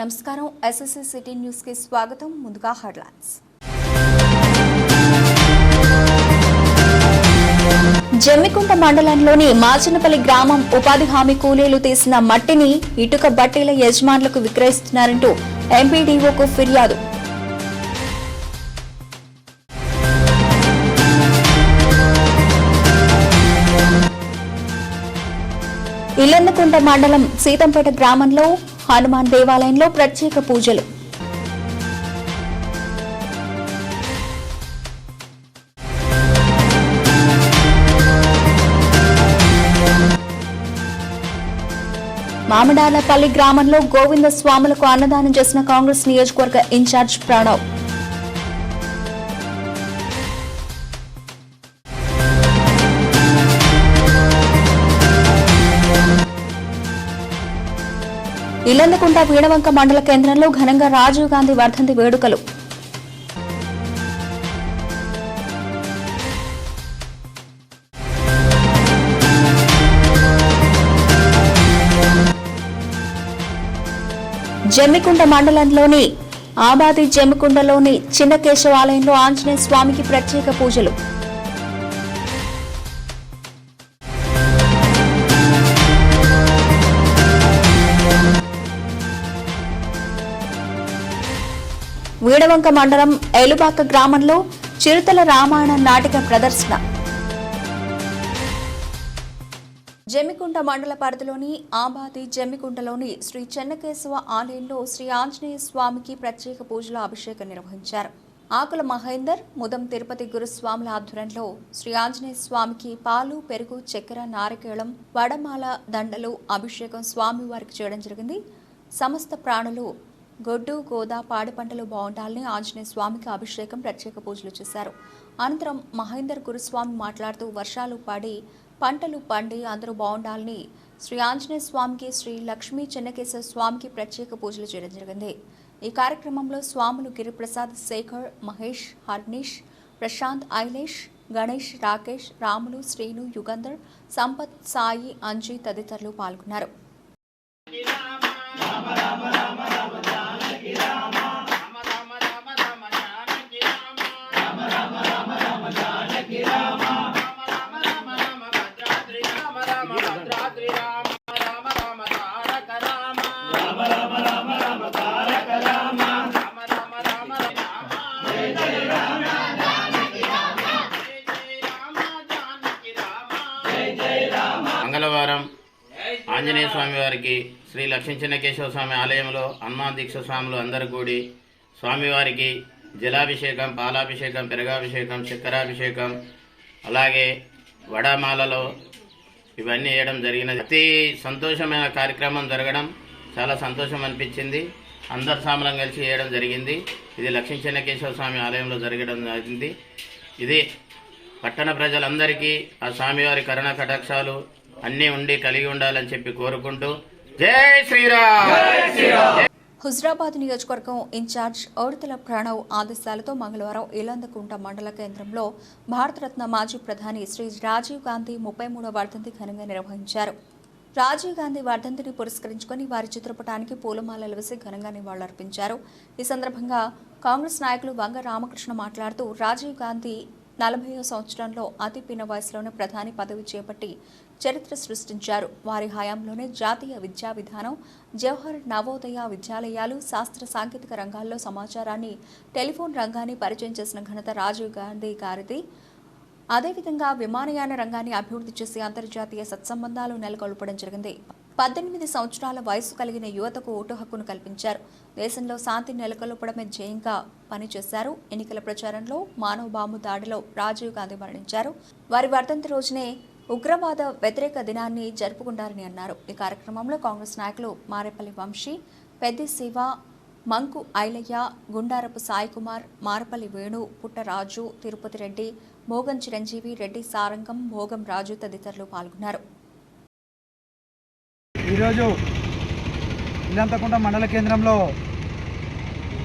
నమస్కారం. SSC city న్యూస్కి స్వాగతం. ముందుగా హెడ్లైన్స్. జమ్మికుంట మండలంలోని మాచనపల్లి గ్రామం ఉపాధి హామీ కూలీలు తీసిన మట్టిని ఇటుక బట్టీల యజమానులకు విక్రయిస్తున్నారంటూ ఎంపీడీఓకు ఫిర్యాదు. ఇల్లందుకుంట మండలం సీతంపేట గ్రామంలో హనుమాన్ దేవాలయంలో ప్రత్యేక పూజలు. మామిడాలపల్లి గ్రామంలో గోవింద స్వాములకు అన్నదానం చేసిన కాంగ్రెస్ నియోజకవర్గ ఇన్ఛార్జ్ ప్రణవ్. ఇల్లందుకుంట వీణవంక మండల కేంద్రంలో ఘనంగా రాజీవ్ గాంధీ వర్ధంతి వేడుకలు. జమ్మికుంట మండలంలోని ఆబాది జమ్మికుంటలోని చిన్న కేశవాలయంలో ఆంజనేయ స్వామికి ప్రత్యేక పూజలు. వీడవంక మండలం ఎలుబాక గ్రామంలో చిరుతల రామాయణ నాటక ప్రదర్శన. జమ్మికుంట మండల పరిధిలోని ఆబాది జమ్మికుంటలోని శ్రీ చెన్నకేశవ ఆలయంలో శ్రీ ఆంజనేయ స్వామికి ప్రత్యేక పూజల అభిషేకం నిర్వహించారు. ఆకుల మహేందర్ ముదం తిరుపతి గురుస్వాముల ఆధ్వర్యంలో శ్రీ ఆంజనేయ స్వామికి పాలు పెరుగు చక్కెర నారికేళం వడమాల దండలు అభిషేకం స్వామివారికి చేయడం జరిగింది. సమస్త ప్రాణులు గొడ్డు గోదా పాడి పంటలు బాగుండాలని ఆంజనేయ స్వామికి అభిషేకం ప్రత్యేక పూజలు చేశారు. అనంతరం మహేందర్ గురుస్వామి మాట్లాడుతూ వర్షాలు పడి పంటలు పండి అందరూ బాగుండాలని శ్రీ ఆంజనేయ స్వామికి శ్రీ లక్ష్మీ చెన్నకేశ్వర స్వామికి ప్రత్యేక పూజలు చేయడం జరిగింది. ఈ కార్యక్రమంలో స్వాములు గిరిప్రసాద్ శేఖర్ మహేష్ హర్నీష్ ప్రశాంత్ ఐలేష్ గణేష్ రాకేష్ రాములు శ్రీను యుగంధర్ సంపత్ సాయి అంజీ తదితరులు పాల్గొన్నారు. ఆంజనేయ స్వామి వారికి శ్రీ లక్ష్మీ చిన్నకేశవ స్వామి ఆలయంలో హనుమాన్ దీక్ష స్వాములు అందరూ కూడి స్వామివారికి జలాభిషేకం పాలాభిషేకం పెరగాభిషేకం చక్కెరాభిషేకం అలాగే వడమాలలో ఇవన్నీ వేయడం జరిగినది. అతి సంతోషమైన కార్యక్రమం జరగడం చాలా సంతోషం అనిపించింది. అందరు సామలం కలిసి వేయడం జరిగింది. ఇది లక్ష్మీ చెన్నకేశవ స్వామి ఆలయంలో జరగడం జరిగింది. ఇది పట్టణ ప్రజలందరికీ ఆ స్వామివారి కరుణ కటాక్షాలు అన్నీ ఉండి కలిగి ఉండాలని చెప్పి కోరుకుంటూ జై శ్రీరామ్. హుజరాబాద్ నియోజకవర్గం ఇన్ఛార్జ్ ఔడతల ప్రణవ్ ఆదేశాలతో మంగళవారం ఇలందకుంట మండల కేంద్రంలో భారతరత్న మాజీ ప్రధాని శ్రీ రాజీవ్ గాంధీ ముప్పై మూడవ వర్ధంతి ఘనంగా నిర్వహించారు. రాజీవ్ గాంధీ వర్ధంతిని పురస్కరించుకొని వారి చిత్రపటానికి పూలమాలలు వేసి ఘనంగా నివాళులర్పించారు. ఈ సందర్భంగా కాంగ్రెస్ నాయకులు వంగ రామకృష్ణ మాట్లాడుతూ రాజీవ్ గాంధీ నలభైవ సంవత్సరంలో అతి పిన్న వయసులోనే ప్రధాని పదవి చేపట్టి చరిత్ర సృష్టించారు. వారి హయాంలోనే జాతీయ విద్యా విధానం జవహర్ నవోదయ విద్యాలయాలు శాస్త్ర సాంకేతిక రంగాల్లో సమాచారాన్ని టెలిఫోన్ రంగాన్ని పరిచయం చేసిన ఘనత రాజీవ్ గాంధీ గారిది. అదేవిధంగా విమానయాన రంగాన్ని అభివృద్ధి చేసి అంతర్జాతీయ సత్సంబంధాలు నెలకొల్పడం జరిగింది. పద్దెనిమిది సంవత్సరాల వయసు కలిగిన యువతకు ఓటు హక్కును కల్పించారు. దేశంలో శాంతి నెలకొల్పడమే ధ్యేయంగా పనిచేశారు. ఎన్నికల ప్రచారంలో మానవ బాంబు దాడిలో రాజీవ్ గాంధీ మరణించారు. వారి వర్ధంతి రోజునే ఉగ్రవాద వ్యతిరేక దినాన్ని జరుపుకుంటారని అన్నారు. ఈ కార్యక్రమంలో కాంగ్రెస్ నాయకులు మారేపల్లి వంశీ పెద్ది శివ మంకు ఐలయ్య గుండారపు సాయికుమార్ మారపల్లి వేణు పుట్టరాజు తిరుపతి రెడ్డి మోగం చిరంజీవి రెడ్డి సారంగం భోగం రాజు తదితరులు పాల్గొన్నారు. ఈరోజు ఇల్లంతకుంట మండల కేంద్రంలో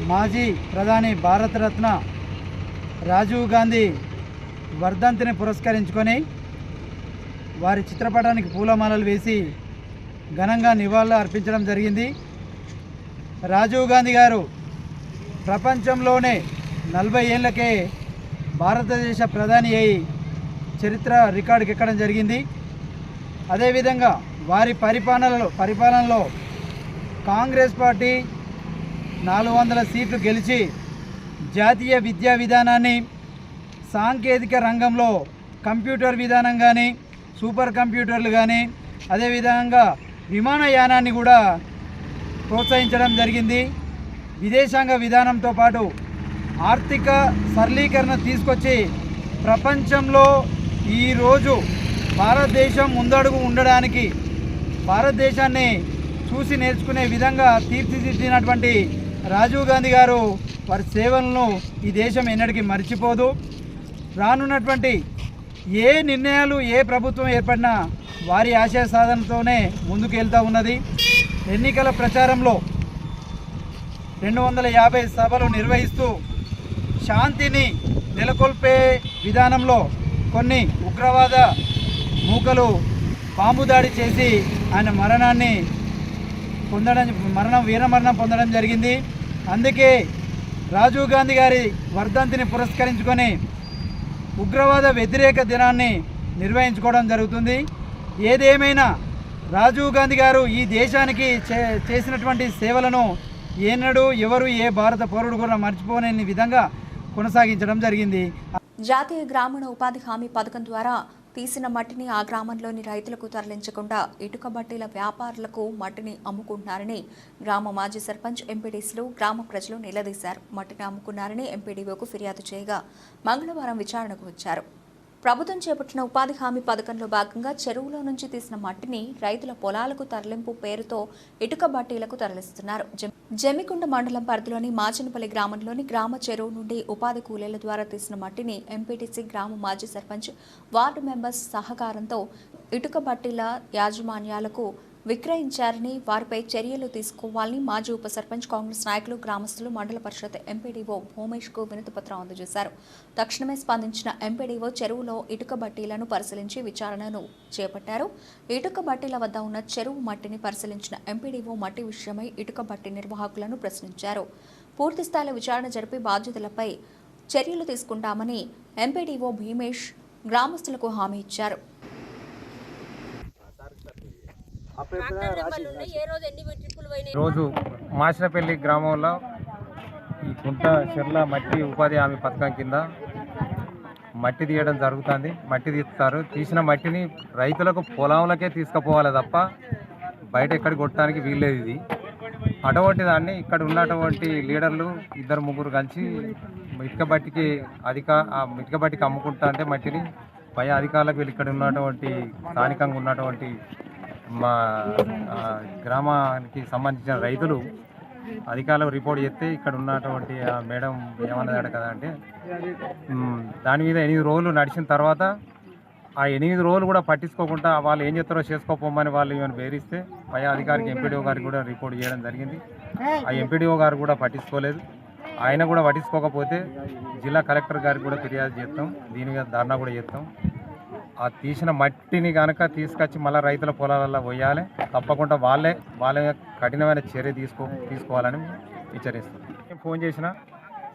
మాజీ ప్రధాని భారతరత్న రాజీవ్ గాంధీ వర్ధంతిని పురస్కరించుకొని వారి చిత్రపటానికి పూలమాలలు వేసి ఘనంగా నివాళులు అర్పించడం జరిగింది. రాజీవ్ గాంధీ గారు ప్రపంచంలోనే నలభై ఏళ్ళకే భారతదేశ ప్రధాని అయి చరిత్ర రికార్డుకి ఎక్కడం జరిగింది. అదేవిధంగా వారి పరిపాలనలో పరిపాలనలో కాంగ్రెస్ పార్టీ నాలుగు వందల సీట్లు గెలిచి జాతీయ విద్యా విధానాన్ని సాంకేతిక రంగంలో కంప్యూటర్ విధానం కానీ సూపర్ కంప్యూటర్లు కానీ అదేవిధంగా విమానయానాన్ని కూడా ప్రోత్సహించడం జరిగింది. విదేశాంగ విధానంతో పాటు ఆర్థిక సరళీకరణ తీసుకొచ్చి ప్రపంచంలో ఈరోజు భారతదేశం ముందడుగు ఉండడానికి భారతదేశాన్ని చూసి నేర్చుకునే విధంగా తీర్చిదిద్దినటువంటి రాజీవ్ గాంధీ గారు వారి సేవలను ఈ దేశం ఎన్నటికీ మర్చిపోదు. రానున్నటువంటి ఏ నిర్ణయాలు ఏ ప్రభుత్వం ఏర్పడినా వారి ఆశయ సాధనతోనే ముందుకు వెళ్తూ ఉన్నది. ఎన్నికల ప్రచారంలో రెండు వందల యాభై సభలు నిర్వహిస్తూ శాంతిని నెలకొల్పే విధానంలో కొన్ని ఉగ్రవాద మూకలు పాము దాడి చేసి ఆయన మరణాన్ని పొందడం మరణం వీరమరణం పొందడం జరిగింది. అందుకే రాజీవ్ గాంధీ గారి వర్ధంతిని పురస్కరించుకొని ఉగ్రవాద వ్యతిరేక దినాన్ని నిర్వహించుకోవడం జరుగుతుంది. ఏదేమైనా రాజీవ్ గాంధీ గారు ఈ దేశానికి చే చేసినటువంటి సేవలను ఏనాడు ఎవరు ఏ భారత పౌరుడు కూడా మర్చిపోలేని విధంగా కొనసాగించడం జరిగింది. జాతీయ గ్రామీణ ఉపాధి హామీ పథకం ద్వారా తీసిన మట్టిని ఆ గ్రామంలోని రైతులకు తరలించకుండా ఇటుక బట్టీల వ్యాపారులకు మట్టిని అమ్ముకుంటున్నారని గ్రామ మాజీ సర్పంచ్ ఎంపీడీసీలు గ్రామ ప్రజలు నిలదీశారు. మట్టిని అమ్ముకున్నారని ఎంపీడీఓకు ఫిర్యాదు చేయగా మంగళవారం విచారణకు వచ్చారు. ప్రభుత్వం చేపట్టిన ఉపాధి హామీ పథకంలో భాగంగా చెరువులో నుంచి తీసిన మట్టిని రైతుల పొలాలకు తరలింపు పేరుతో ఇటుక బట్టీలకు తరలిస్తున్నారు. జమికుండ మండలం పరిధిలోని మాచినపల్లి గ్రామంలోని గ్రామ చెరువు నుండి ఉపాధి కూలీల ద్వారా తీసిన మట్టిని ఎంపీటీసీ గ్రామ మాజీ సర్పంచ్ వార్డు మెంబర్స్ సహకారంతో ఇటుక బట్టీల యాజమాన్యాలకు విక్రయించారని వారిపై చర్యలు తీసుకోవాలని మాజీ ఉప సర్పంచ్ కాంగ్రెస్ నాయకులు గ్రామస్తులు మండల పరిషత్ ఎంపీడీఓ భూమేష్కు వినతిపత్రం అందజేశారు. తక్షణమే స్పందించిన ఎంపీడీఓ చెరువులో ఇటుక బట్టీలను పరిశీలించి విచారణను చేపట్టారు. ఇటుక బట్టీల వద్ద ఉన్న చెరువు మట్టిని పరిశీలించిన ఎంపీడీఓ మట్టి విషయమై ఇటుక బట్టి నిర్వాహకులను ప్రశ్నించారు. పూర్తిస్థాయిలో విచారణ జరిపి బాధ్యతలపై చర్యలు తీసుకుంటామని ఎంపీడీఓ భీమేష్ గ్రామస్తులకు హామీ ఇచ్చారు. రోజు మాచినపల్లి గ్రామంలో ఈ కుంట చెర్ల మట్టి ఉపాధి హామీ పథకం కింద మట్టి తీయడం జరుగుతుంది. మట్టి తీస్తారు. తీసిన మట్టిని రైతులకు పొలంలోకే తీసుకుపోవాలి తప్ప బయట ఎక్కడికి కొట్టడానికి వీల్లేదు ఇది. అటువంటి దాన్ని ఇక్కడ ఉన్నటువంటి లీడర్లు ఇద్దరు ముగ్గురు కలిసి ఇటుక బట్టికి అధిక ఆ ఇటుక బట్టికి అమ్ముకుంటా అంటే మట్టిని పై అధికారులకు వీళ్ళు ఇక్కడ ఉన్నటువంటి స్థానికంగా ఉన్నటువంటి మా గ్రామానికి సంబంధించిన రైతులు అధికారులకు రిపోర్ట్ చేస్తే ఇక్కడ ఉన్నటువంటి ఆ మేడం ఏమన్నదాడు కదా అంటే దాని మీద ఎనిమిది రోజులు నడిచిన తర్వాత ఆ ఎనిమిది రోజులు కూడా పట్టించుకోకుండా వాళ్ళు ఏం చేస్తారో చేసుకోపోమని వాళ్ళు ఏమైనా బేరిస్తే పై అధికారికి ఎంపీడీఓ గారికి కూడా రిపోర్ట్ చేయడం జరిగింది. ఆ ఎంపీడీఓ గారు కూడా పట్టించుకోలేదు. ఆయన కూడా పట్టించుకోకపోతే జిల్లా కలెక్టర్ గారికి కూడా ఫిర్యాదు చేస్తాం. దీని మీద ధర్నా కూడా చేస్తాం. ఆ తీసిన మట్టిని కనుక తీసుకొచ్చి మళ్ళీ రైతుల పొలాలలో పోయాలి తప్పకుండా వాళ్ళే వాళ్ళ మీద కఠినమైన చర్య తీసుకో తీసుకోవాలని హెచ్చరిస్తాం నేను ఫోన్ చేసిన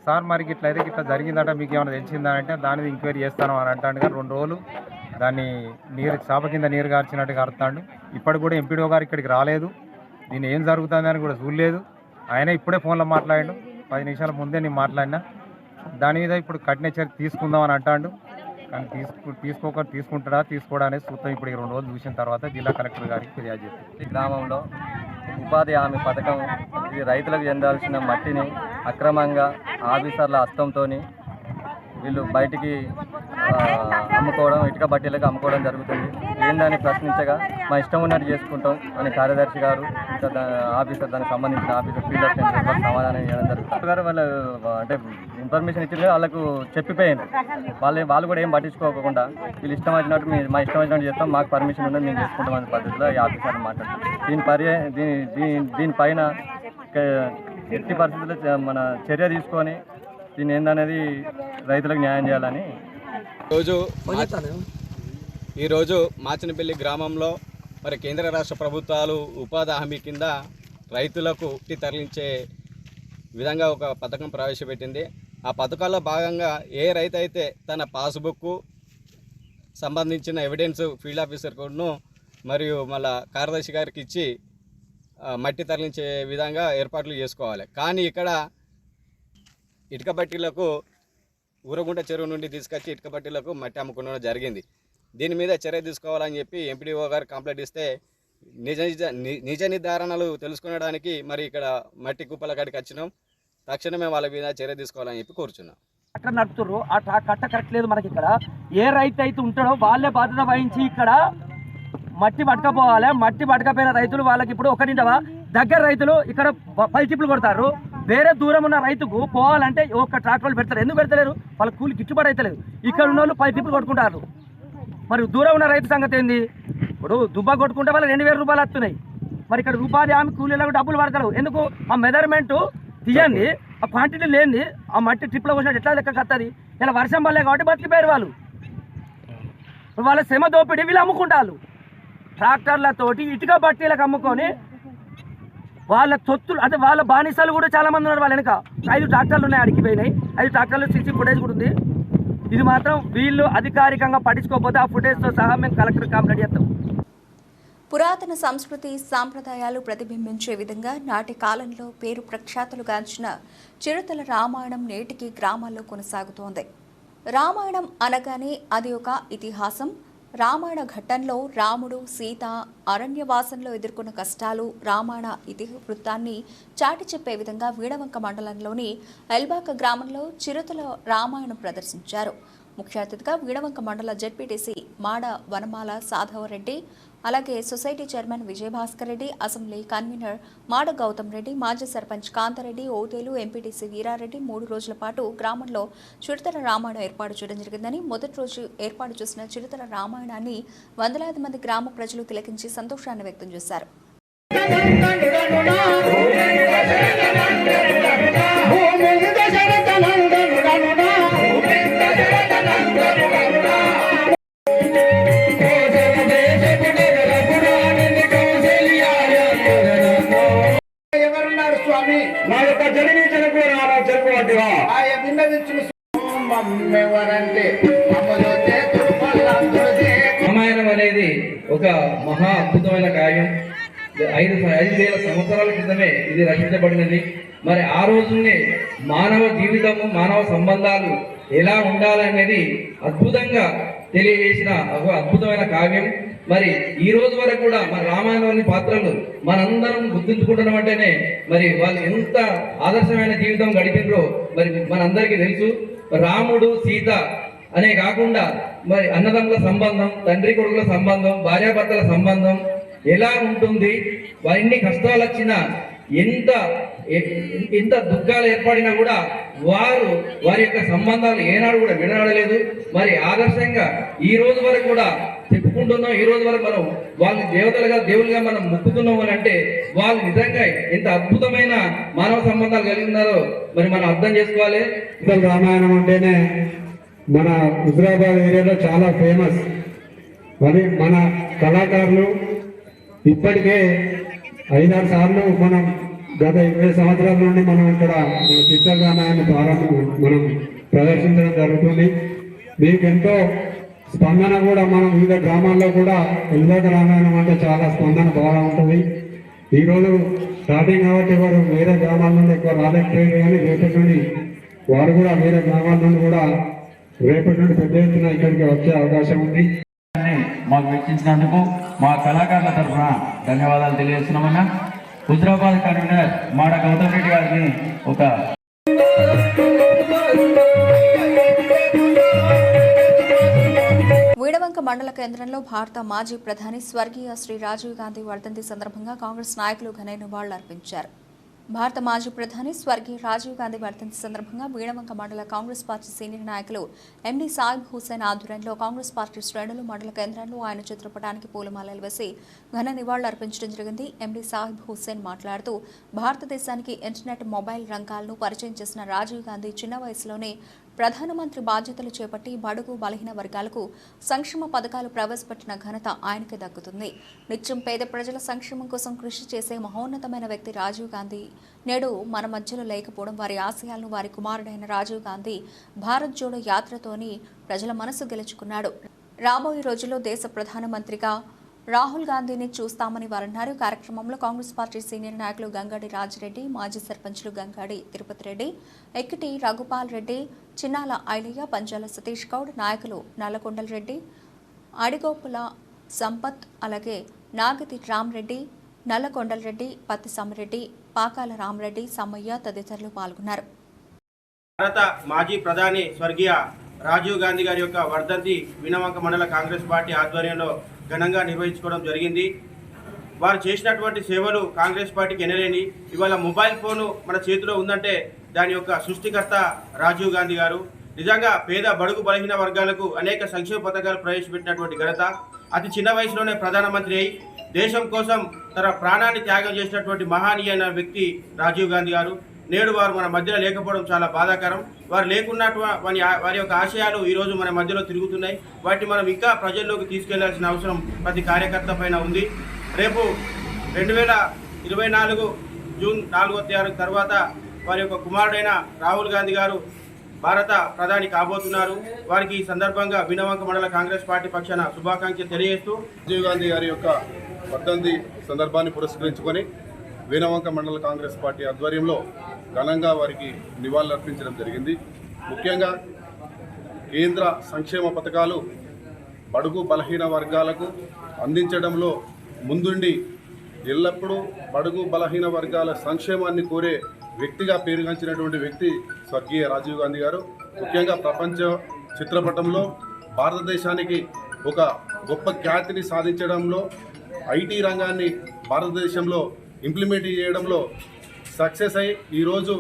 సార్ మరి ఇట్లయితే ఇట్లా జరిగిందంట మీకు ఏమైనా తెలిసిందా? అంటే దాని మీద ఎంక్వైరీ చేస్తాను అని అంటాడు. కానీ రెండు రోజులు దాన్ని నీరు చాప కింద నీరు గార్చినట్టుగా అరుతాడు. ఇప్పటికి కూడా ఎంపీడీఓ గారు ఇక్కడికి రాలేదు. దీన్ని ఏం జరుగుతుందని కూడా చూడలేదు. ఆయన ఇప్పుడే ఫోన్లో మాట్లాడాడు. పది నిమిషాల ముందే నేను మాట్లాడినా. దాని మీద ఇప్పుడు కఠిన చర్య తీసుకుందాం అని అంటాడు. కానీ తీసుకు తీసుకోక తీసుకుంటాడా తీసుకోడా అనేది సూత్రం ఇప్పుడు ఈ రెండు రోజులు చూసిన తర్వాత జిల్లా కలెక్టర్ గారికి ఫిర్యాదు చేస్తుంది ఈ గ్రామంలో ఉపాధి హామీ పథకం ఇది రైతులకు చెందాల్సిన మట్టిని అక్రమంగా ఆఫీసర్ల హస్తంతో వీళ్ళు బయటికి అమ్ముకోవడం ఇటుక బట్టీలకు అమ్ముకోవడం జరుగుతుంది. ఏందని ప్రశ్నించగా మా ఇష్టం ఉన్నట్టు చేసుకుంటాం అని కార్యదర్శి గారు ఆఫీసర్ ఆఫీసర్ దానికి సంబంధించిన ఆఫీసర్ ఫీల్డ్ అసిస్టెంట్ సమాధానం చేయడం జరుగుతుంది. గారు వాళ్ళు అంటే ఇన్ఫర్మేషన్ ఇచ్చింది వాళ్ళకు చెప్పిపోయింది వాళ్ళు వాళ్ళు కూడా ఏం పట్టించుకోకుండా వీళ్ళు ఇష్టం వచ్చినట్టు మీ మా ఇష్టం వచ్చినట్టు చేస్తాం మాకు పర్మిషన్ ఉన్నది మేము చేసుకుంటాం అనే పద్ధతిలో ఈ ఆఫీసర్ మాట్లాడుతాం దీని పర్య దీని దీని దీనిపైన ఎట్టి పరిస్థితుల్లో మన చర్య తీసుకొని దీని ఏందనేది రైతులకు న్యాయం చేయాలని ఈరోజు ఈరోజు మాచనపల్లి గ్రామంలో మరి కేంద్ర రాష్ట్ర ప్రభుత్వాలు ఉపాధి హామీ కింద రైతులకు ఉట్టి తరలించే విధంగా ఒక పథకం ప్రవేశపెట్టింది. ఆ పథకాల్లో భాగంగా ఏ రైతు అయితే తన పాస్బుక్ సంబంధించిన ఎవిడెన్స్ ఫీల్డ్ ఆఫీసర్ కోడ్ను మరియు మళ్ళా కార్యదర్శి గారికి ఇచ్చి మట్టి తరలించే విధంగా ఏర్పాట్లు చేసుకోవాలి. కానీ ఇక్కడ ఇటుక బట్టీలకు ఊరగుంట చెరువు నుండి తీసుకొచ్చి ఇటుక బట్టీలకు మట్టి అమ్ముకోవడం జరిగింది. దీని మీద చర్య తీసుకోవాలని చెప్పి ఎంపీడీఓ గారు కంప్లైంట్ ఇస్తే నిజ నిజ నిజ నిర్ధారణలు తెలుసుకునడానికి మరి ఇక్కడ మట్టి కుప్పల కాడికి వచ్చినాం. తక్షణమే వాళ్ళ మీద చర్య తీసుకోవాలని చెప్పి కోరుచున్నాం. కట్ట నడుపుతుర్రు. ఆ కట్ట కరెక్ట్ లేదు మనకి ఇక్కడ. ఏ రైతు అయితే ఉంటాడో వాళ్ళే బాధ్యత వహించి ఇక్కడ మట్టి పట్టకపోవాలి. మట్టి పట్టకపోయిన రైతులు వాళ్ళకి ఇప్పుడు ఒక నిండవా? దగ్గర రైతులు ఇక్కడ ప- కొడతారు. వేరే దూరం ఉన్న రైతుకు పోవాలంటే ఒక ట్రాక్టర్లు పెడతారు. ఎందుకు పెడతలేరు? వాళ్ళ కూలి గిట్టుబాటు అవుతలేదు ఇక్కడ ఉన్న వాళ్ళు పది కొట్టుకుంటారు. మరి దూరం ఉన్న రైతు సంగతి ఏంది? ఇప్పుడు దుబ్బ కొట్టుకుంటే వాళ్ళు రెండు వేల రూపాయలు వస్తున్నాయి. మరి ఇక్కడ రూపాయలు ఆమె కూలీలకు డబ్బులు పడతారు ఎందుకు? ఆ మెజర్మెంట్ తీయండి ఆ క్వాంటిటీ లేని ఆ మట్టి ట్రిప్లో వచ్చినట్టు ఎట్లా లెక్క కత్తది? ఇలా వర్షం పడలే కాబట్టి బతికిపోయారు వాళ్ళు. వాళ్ళ శ్రమ దోపిడీ వీళ్ళు అమ్ముకుంటారు ట్రాక్టర్లతోటి ఇటుక బట్టీలకు అమ్ముకొని వాళ్ళ తొత్తులు అంటే వాళ్ళ బానిసలు కూడా చాలా మంది ఉన్నారు వాళ్ళ వెనక. ఐదు ట్రాక్టర్లు ఉన్నాయి అడిగిపోయినాయి ఐదు ట్రాక్టర్లు సీసీ ఫుటేజ్ కూడా ఉంది. ఇది మాత్రం వీళ్ళు అధికారికంగా పట్టించుకోకపోతే ఆ ఫుటేజ్తో సహా మేము కలెక్టర్ కంప్లైంట్ చేస్తాం. పురాతన సంస్కృతి సాంప్రదాయాలు ప్రతిబింబించే విధంగా నాటి కాలంలో పేరు ప్రఖ్యాతులుగాంచిన చిరుతల రామాయణం నేటికి గ్రామాల్లో కొనసాగుతోంది. రామాయణం అనగానే అది ఒక ఇతిహాసం రామాయణ ఘట్టంలో రాముడు సీత అరణ్యవాసంలో ఎదుర్కొన్న కష్టాలు రామాయణ ఇతివృత్తాన్ని చాటి చెప్పే విధంగా వీడవంక మండలంలోని ఎల్బాక గ్రామంలో చిరుతల రామాయణం ప్రదర్శించారు. ముఖ్య అతిథిగా వీడవంక మండల జెడ్పీటీసీ మాడ వనమాల సాధవరెడ్డి అలాగే society chairman Vijayabhaskar Reddy assembly convenor Mada Gautam Reddy మాజీ సర్పంచ్ కాంతారెడ్డి ఓతేలు ఎంపీటీసీ వీరారెడ్డి మూడు రోజుల పాటు గ్రామంలో చిరుతల రామాయణం ఏర్పాటు చేయడం జరిగిందని మొదటి రోజు ఏర్పాటు చేసిన చిరుతల రామాయణాన్ని వందలాది మంది గ్రామ ప్రజలు తిలకించి సంతోషాన్ని వ్యక్తం చేశారు. రామాయణం అనేది ఒక మహా అద్భుతమైన కావ్యం. ఐదు ఐదు వేల సంవత్సరాల క్రితమే ఇది రచించబడినది. మరి ఆ రోజునే మానవ జీవితము మానవ సంబంధాలు ఎలా ఉండాలనేది అద్భుతంగా తెలియజేసిన ఒక అద్భుతమైన కావ్యం. మరి ఈ రోజు వరకు కూడా మన రామాయణంలోని పాత్రలు మనందరం గుర్తుంచుకుంటున్నాం అంటేనే మరి వాళ్ళు ఎంత ఆదర్శమైన జీవితం గడిపినరో మరి మనందరికీ తెలుసు. రాముడు సీత అనే కాకుండా మరి అన్నదమ్ముల సంబంధం తండ్రి కొడుకుల సంబంధం భార్యాభర్తల సంబంధం ఎలా ఉంటుంది? ఎన్ని కష్టాలు వచ్చినా ఎంత ఎంత దుఃఖాలు ఏర్పడినా కూడా వారు వారి యొక్క సంబంధాలు ఏనాడు కూడా విడనాడలేదు. మరి ఆదర్శంగా ఈ రోజు వరకు కూడా చెప్పుకుంటున్నాం ఈ రోజు వరకు మనం. వాళ్ళని దేవతలుగా దేవుళ్ళుగా మనం ముక్కుతున్నాం అని అంటే వాళ్ళు నిజంగా ఎంత అద్భుతమైన మానవ సంబంధాలు కలిగి ఉన్నారో మరి మనం అర్థం చేసుకోవాలి. అసలు రామాయణం అంటేనే మన హుజరాబాద్ ఏరియాలో చాలా ఫేమస్. మరి మన కళాకారులు ఇప్పటికే ఐదారు సార్లు మనం గత ఇరవై సంవత్సరాల నుండి మనం ఇక్కడ మన చిత్ర రామాయణ ప్రారంభం మనం ప్రదర్శించడం జరుగుతుంది. మీకు ఎంతో స్పందన కూడా మనం వివిధ గ్రామాల్లో కూడా ఎల్లోక రామాయణం అంటే చాలా స్పందన బాగా ఉంటుంది. ఈరోజు స్టార్టింగ్ కాబట్టి వారు వేరే గ్రామాల నుండి ఎక్కువ రాలేకపోయారు కానీ రేపటి నుండి వారు కూడా వేరే గ్రామాల నుండి కూడా రేపటి నుండి పెద్ద ఎత్తున ఇక్కడికి వచ్చే అవకాశం ఉంది. మాకు వెచ్చించినందుకు మా కళాకారుల తరఫున ధన్యవాదాలు తెలియజేస్తున్నామన్నా. హుజరాబాద్ కన్వీనర్ మాడ గౌతమ్ రెడ్డి గారిని ఒక మండల కేంద్రంలో భారత మాజీ ప్రధాని స్వర్గీయ శ్రీ రాజీవ్ గాంధీ వర్ధంతి సందర్భంగా కాంగ్రెస్ నాయకులు ఘన నివాళులర్పించారు భారత మాజీ ప్రధాని స్వర్గీయ రాజీవ్ గాంధీ వర్ధంతి సందర్భంగా వీడవంక మండల కాంగ్రెస్ పార్టీ సీనియర్ నాయకులు ఎండి సాయిబ్ హుసేన్ ఆధ్వర్యంలో కాంగ్రెస్ పార్టీ శ్రేణులు మండల కేంద్రంలో ఆయన చిత్రపటానికి పూలమాలలు వేసి ఘన నివాళులర్పించడం జరిగింది. ఎండి సాహిబ్ హుస్సేన్ మాట్లాడుతూ భారతదేశానికి ఇంటర్నెట్ మొబైల్ రంగాలను పరిచయం చేసిన రాజీవ్ గాంధీ చిన్న వయసులోనే ప్రధానమంత్రి బాధ్యతలు చేపట్టి బడుగు బలహీన వర్గాలకు సంక్షేమ పథకాలు ప్రవేశపెట్టిన ఘనత ఆయనకే దక్కుతుంది. నిత్యం పేద ప్రజల సంక్షేమం కోసం కృషి చేసే మహోన్నతమైన వ్యక్తి రాజీవ్ గాంధీ నేడు మన మధ్యలో లేకపోవడం వారి ఆశయాలను వారి కుమారుడైన రాజీవ్ గాంధీ భారత్ జోడో యాత్రతోని ప్రజల మనసు గెలుచుకున్నాడు. రాబోయే రోజుల్లో దేశ ప్రధానమంత్రిగా రాహుల్ గాంధీని చూస్తామని వారన్నారు. కార్యక్రమంలో కాంగ్రెస్ పార్టీ సీనియర్ నాయకులు గంగాడి రాజిరెడ్డి మాజీ సర్పంచ్లు గంగాడి తిరుపతి రెడ్డి ఎక్కిటి రఘుపాల్ రెడ్డి చిన్నాల ఐలయ్య పంజాల సతీష్ గౌడ్ నాయకులు నల్లకొండల రెడ్డి అడిగోపుల సంపత్ అలాగే నాగతి రామ్రెడ్డి నల్లకొండల రెడ్డి పత్తి సమ్మరెడ్డి పాకాల రామరెడ్డి సమ్మయ్య తదితరులు పాల్గొన్నారు. భారత మాజీ ప్రధాని స్వర్గీయ రాజీవ్ గాంధీ గారి యొక్క వర్ధంతి వినవంక మండల కాంగ్రెస్ పార్టీ ఆధ్వర్యంలో ఘనంగా నిర్వహించుకోవడం జరిగింది. వారు చేసినటువంటి సేవలు కాంగ్రెస్ పార్టీకి ఎనలేని ఇవాళ మొబైల్ ఫోను మన చేతిలో ఉందంటే దాని యొక్క సృష్టికర్త రాజీవ్ గాంధీ గారు. నిజంగా పేద బడుగు బలహీన వర్గాలకు అనేక సంక్షేమ పథకాలు ప్రవేశపెట్టినటువంటి ఘనత. అతి చిన్న వయసులోనే ప్రధానమంత్రి అయి దేశం కోసం తన ప్రాణాన్ని త్యాగం చేసినటువంటి మహానీయమైన వ్యక్తి రాజీవ్ గాంధీ గారు. నేడు వారు మన మధ్యలో లేకపోవడం చాలా బాధాకరం. వారు లేకున్నట్టు వారి వారి యొక్క ఆశయాలు ఈరోజు మన మధ్యలో తిరుగుతున్నాయి. వాటిని మనం ఇంకా ప్రజల్లోకి తీసుకెళ్ళాల్సిన అవసరం ప్రతి కార్యకర్త పైన ఉంది. రేపు రెండు వేల ఇరవై నాలుగు జూన్ నాలుగో తేదీ తర్వాత వారి యొక్క కుమారుడైన రాహుల్ గాంధీ గారు భారత ప్రధాని కాబోతున్నారు. వారికి ఈ సందర్భంగా వినవంక మండల కాంగ్రెస్ పార్టీ పక్షాన శుభాకాంక్షలు తెలియజేస్తూ రాజీవ్ గాంధీ గారి యొక్క వర్ధంతి సందర్భాన్ని పురస్కరించుకొని వీణవంక మండల కాంగ్రెస్ పార్టీ ఆధ్వర్యంలో ఘనంగా వారికి నివాళులర్పించడం జరిగింది. ముఖ్యంగా కేంద్ర సంక్షేమ పథకాలు బడుగు బలహీన వర్గాలకు అందించడంలో ముందుండి ఎల్లప్పుడూ బడుగు బలహీన వర్గాల సంక్షేమాన్ని కోరే వ్యక్తిగా పేరుగాంచినటువంటి వ్యక్తి స్వర్గీయ రాజీవ్ గాంధీ గారు. ముఖ్యంగా ప్రపంచ చిత్రపటంలో భారతదేశానికి ఒక గొప్ప ఖ్యాతిని సాధించడంలో ఐటీ రంగాన్ని భారతదేశంలో ఇంప్లిమెంట్ చేయడంలో సక్సెస్ అయి ఈరోజు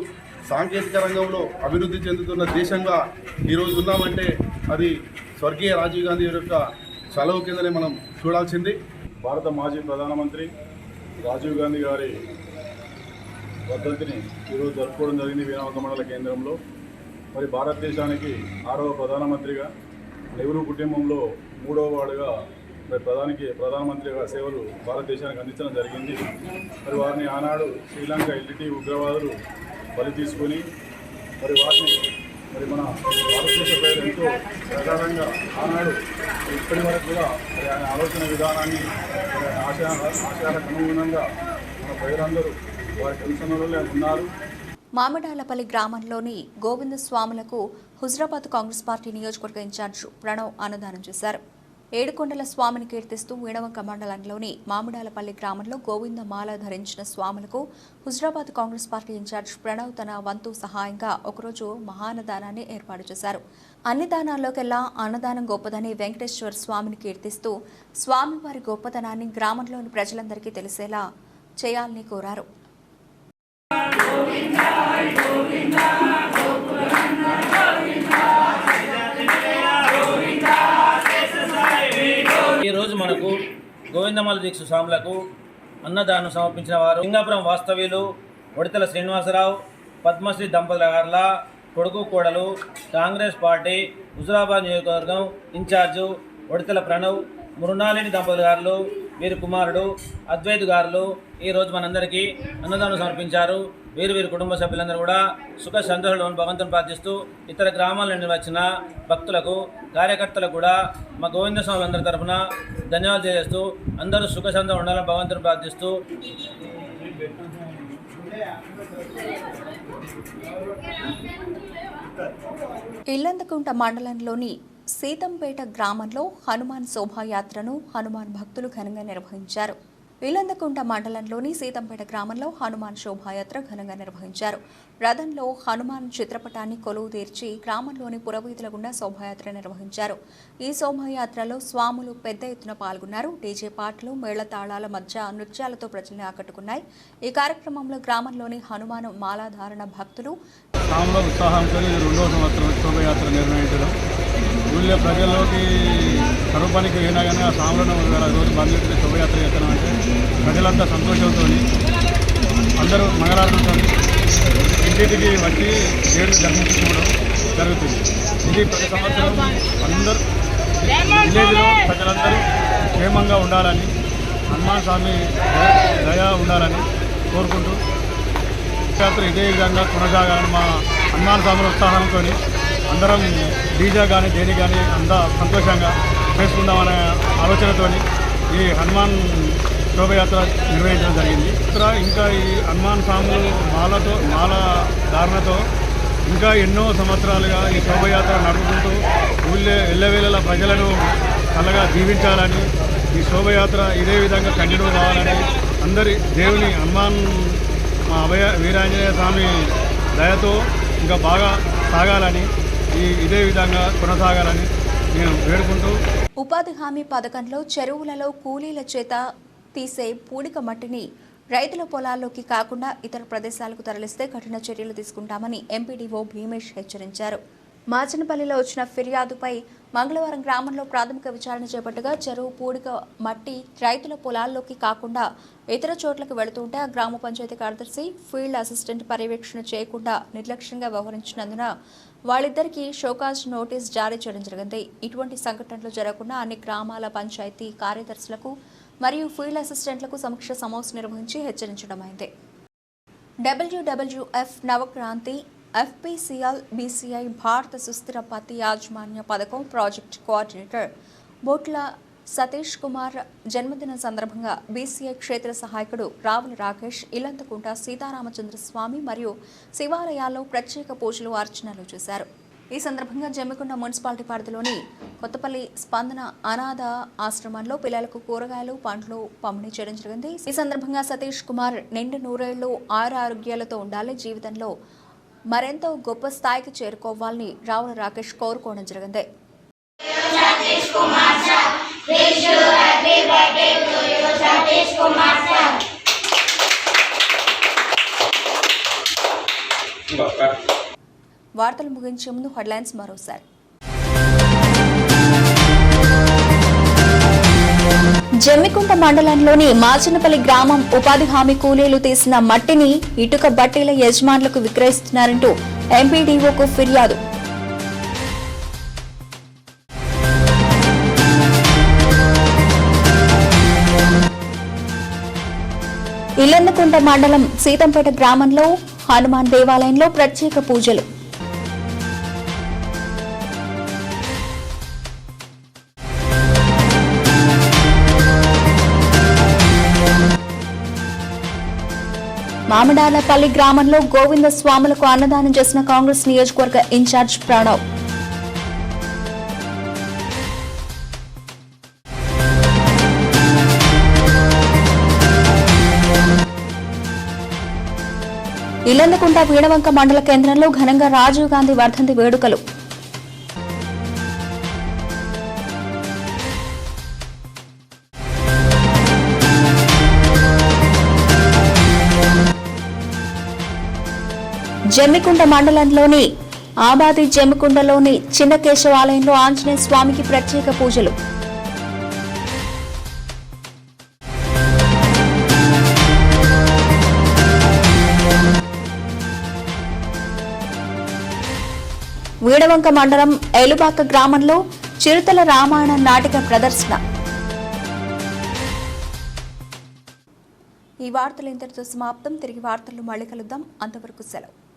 సాంకేతిక రంగంలో అభివృద్ధి చెందుతున్న దేశంగా ఈరోజు ఉన్నామంటే అది స్వర్గీయ రాజీవ్ గాంధీ యొక్క చలవు కిందనే మనం చూడాల్సింది. భారత మాజీ ప్రధానమంత్రి రాజీవ్ గాంధీ గారి వర్ధంతిని ఈరోజు జరుపుకోవడం జరిగింది వీణావక మండల కేంద్రంలో. మరి భారతదేశానికి ఆరవ ప్రధానమంత్రిగా నెహ్రూ కుటుంబంలో మూడవ వాడుగా మరి ప్రధానికి ప్రధానమంత్రిగా సేవలు భారతదేశానికి అందించడం జరిగింది. మరి వారిని ఆనాడు శ్రీలంక ఎల్టీటీ ఉగ్రవాదులు బలి తీసుకొని మరి వారిని మరి మన భారతదేశ ప్రజలు ఎంతో ప్రకారంగా ఆనాడు ఇప్పటి వరకు కూడా మరి ఆయన ఆలోచన విధానాన్ని మరి ఆయన ఆశయ ఆశయాలకు అనుగుణంగా మన ప్రజలందరూ వారి టెన్షన్లలో ఉన్నారు. మామిడాలపల్లి గ్రామంలోని గోవింద స్వాములకు హుజరాబాద్ కాంగ్రెస్ పార్టీ నియోజకవర్గ ఇన్ఛార్జ్ ప్రణవ్ అన్నదానం చేశారు. ఏడుకొండల స్వామిని కీర్తిస్తూ వీణవంక మండలంలోని మామిడాలపల్లి గ్రామంలో గోవింద మాల ధరించిన స్వాములకు Huzurabad Congress party in charge Pranav తన వంతు సహాయంగా ఒకరోజు మహాన్నదానాన్ని ఏర్పాటు చేశారు. అన్ని దానాల్లోకెల్లా అన్నదానం గొప్పదని వెంకటేశ్వర స్వామిని కీర్తిస్తూ స్వామివారి గొప్పతనాన్ని గ్రామంలోని ప్రజలందరికీ తెలిసేలా చేయాలని కోరారు. గోవిందమల దీక్ష స్వాములకు అన్నదానం సమర్పించిన వారు లింగాపురం వాస్తవ్యులు ఒడితల శ్రీనివాసరావు పద్మశ్రీ దంపతుల గార్ల కొడుకు కోడలు కాంగ్రెస్ పార్టీ హుజురాబాద్ నియోజకవర్గం ఇన్ఛార్జు ఒడితల ప్రణవ్ మృణాలిని దంపతుల గారులు వీరి కుమారుడు అద్వైత్ గారులు ఈరోజు మనందరికీ అన్నదానం సమర్పించారు. వీరు వీరి కుటుంబ సభ్యులందరూ కూడా సుఖ సంతోషాలను భగవంతుని ప్రార్థిస్తూ ఇతర గ్రామాల నుండి వచ్చిన భక్తులకు కార్యకర్తలకు కూడా మా గోవింద స్వాములందరి తరఫున ధన్యవాదాలు తెలియజేస్తూ అందరూ సుఖ సంతోషం ఉండాలని భగవంతుని ప్రార్థిస్తూ ఇల్లందకుంట మండలంలోని సీతంపేట గ్రామంలో హనుమాన్ శోభాయాత్రను హనుమాన్ భక్తులు ఘనంగా నిర్వహించారు. ఇల్లందకుంట మండలంలోని సీతంపేట గ్రామంలో హనుమాన్ శోభాయాత్ర ఘనంగా నిర్వహించారు. రథంలో హనుమాన్ చిత్రపటాన్ని కొలువు తీర్చి గ్రామంలోని పురవీధుల గుండా శోభాయాత్ర నిర్వహించారు. ఈ శోభాయాత్రలో స్వాములు పెద్ద ఎత్తున పాల్గొన్నారు. డీజే పాటలు మేళతాళాల మధ్య నృత్యాలతో ప్రజల్ని ఆకట్టుకున్నాయి. ఈ కార్యక్రమంలో గ్రామంలోని హనుమాన్ మాలాధారణ భక్తులు సంవత్సరం శోభయాత్ర నిర్వహించడం. ఊళ్ళో ప్రజల్లోకి కరుపనికి అయినా కానీ ఆ సాములను వేల రోజు బంధువులకి శోభయాత్ర చేస్తున్నాం అంటే ప్రజలంతా సంతోషంతో అందరూ మంగళారంతో ఇంటింటికి వచ్చి దేవుడిని దర్శించుకోవడం జరుగుతుంది. ఇది ప్రతి సంవత్సరం అందరూ విలేజ్లో ప్రజలందరూ క్షేమంగా ఉండాలని హనుమాన్ స్వామి దయ- ఉండాలని కోరుకుంటూ యాత్ర ఇదే విధంగా కొనసాగాలని మా హనుమాన్ స్వామి ఉత్సాహంతో అందరం డీజే కానీ దేని కానీ అంతా సంతోషంగా చేసుకుందామనే ఆలోచనతో ఈ హనుమాన్ శోభయాత్ర నిర్వహించడం జరిగింది. ఇక్కడ ఇంకా ఈ హనుమాన్ స్వాములు మాలతో మాల ధారణతో ఇంకా ఎన్నో సంవత్సరాలుగా ఈ శోభయాత్ర నడుపుకుంటూ ఊళ్ళో ఎల్లవేళల ప్రజలను చల్లగా దీవించాలని ఈ శోభయాత్ర ఇదే విధంగా కంటిన్యూ కావాలని అందరి దేవుని హనుమాన్ మా అభయ వీరాంజనేయ స్వామి దయతో ఇంకా బాగా సాగాలని ఈ ఇదే విధంగా కొనసాగాలని నేను వేడుకుంటూ ఉపాధి హామీ పథకంలో చెరువులలో కూలీల చేత తీసే పూడిక మట్టిని రైతుల పొలాల్లోకి కాకుండా ఇతర ప్రదేశాలకు తరలిస్తే కఠిన చర్యలు తీసుకుంటామని ఎంపీడీఓ భీమేష్ హెచ్చరించారు. మాచనపల్లిలో వచ్చిన ఫిర్యాదుపై మంగళవారం గ్రామంలో ప్రాథమిక విచారణ చేపట్టగా చెరువు పూడిక మట్టి రైతుల పొలాల్లోకి కాకుండా ఇతర చోట్లకు వెళుతుంటే ఆ గ్రామ పంచాయతీ కార్యదర్శి ఫీల్డ్ అసిస్టెంట్ పర్యవేక్షణ చేయకుండా నిర్లక్ష్యంగా వ్యవహరించినందున వాళ్ళిద్దరికీ షోకాజ్ నోటీస్ జారీ చేయడం జరిగింది. ఇటువంటి సంఘటనలు జరగకుండా అన్ని గ్రామాల పంచాయతీ కార్యదర్శులకు మరియు ఫీల్డ్ అసిస్టెంట్లకు సమీక్ష సమావేశం నిర్వహించి హెచ్చరించడమైంది. డబ్ల్యూడబ్ల్యూఎఫ్ నవక్రాంతి ఎఫ్పిసిఎల్ బీసీఐ భారత సుస్థిర పతి యాజమాన్య పథకం ప్రాజెక్ట్ కోఆర్డినేటర్ బోట్ల సతీష్ కుమార్ జన్మదిన సందర్భంగా బీసీఐ క్షేత్ర సహాయకుడు రావుల రాకేష్ ఇల్లంతకుంట సీతారామచంద్ర స్వామి మరియు శివాలయాల్లో ప్రత్యేక పూజలు అర్చనలు చేశారు. ఈ సందర్భంగా జమ్మికొండ మున్సిపాలిటీ పరిధిలోని కొత్తపల్లి స్పందన అనాథ ఆశ్రమంలో పిల్లలకు కూరగాయలు పండ్లు పంపిణీ చేయడం జరిగింది. ఈ సందర్భంగా సతీష్ కుమార్ నిండు నూరేళ్ళు ఆరు ఆరోగ్యాలతో ఉండాలి జీవితంలో మరెంతో గొప్ప స్థాయికి చేరుకోవాలని రావుల రాకేష్ కోరుకోవడం జరిగింది. వార్తలు ముగించే ముందు హెడ్లైన్స్ మరోసారి. జమ్మికుంట మండలంలోని మాచనపల్లి గ్రామం ఉపాధి హామీ కూలీలు తీసిన మట్టిని ఇటుక బట్టీల యజమానులకు విక్రయిస్తున్నారంటూ ఎంపీడీఓకు ఫిర్యాదు. ఇల్లన్నకుంట మండలం సీతంపేట గ్రామంలో హనుమాన్ దేవాలయంలో ప్రత్యేక పూజలు. మామిడాలపల్లి గ్రామంలో గోవింద స్వాములకు అన్నదానం చేసిన కాంగ్రెస్ నియోజకవర్గ ఇన్ఛార్జ్ ప్రణవ్. ఇల్లందుకుంట వీణవంక మండల కేంద్రంలో ఘనంగా రాజీవ్ గాంధీ వర్ధంతి వేడుకలు. జమ్మికుంట మండలంలోని ఆబాది జమ్మికుంటలోని చిన్న కేశవాలయంలో ఆంజనేయ స్వామికి ప్రత్యేక పూజలు. వీడవంక మండలం ఎలుబాక గ్రామంలో చిరుతల రామాయణ నాటిక ప్రదర్శన. ఈ వార్తలు ఇంతటితో సమాప్తం. తిరిగి వార్తలు మళ్ళీ కలుద్దాం. అంతవరకు సెలవు.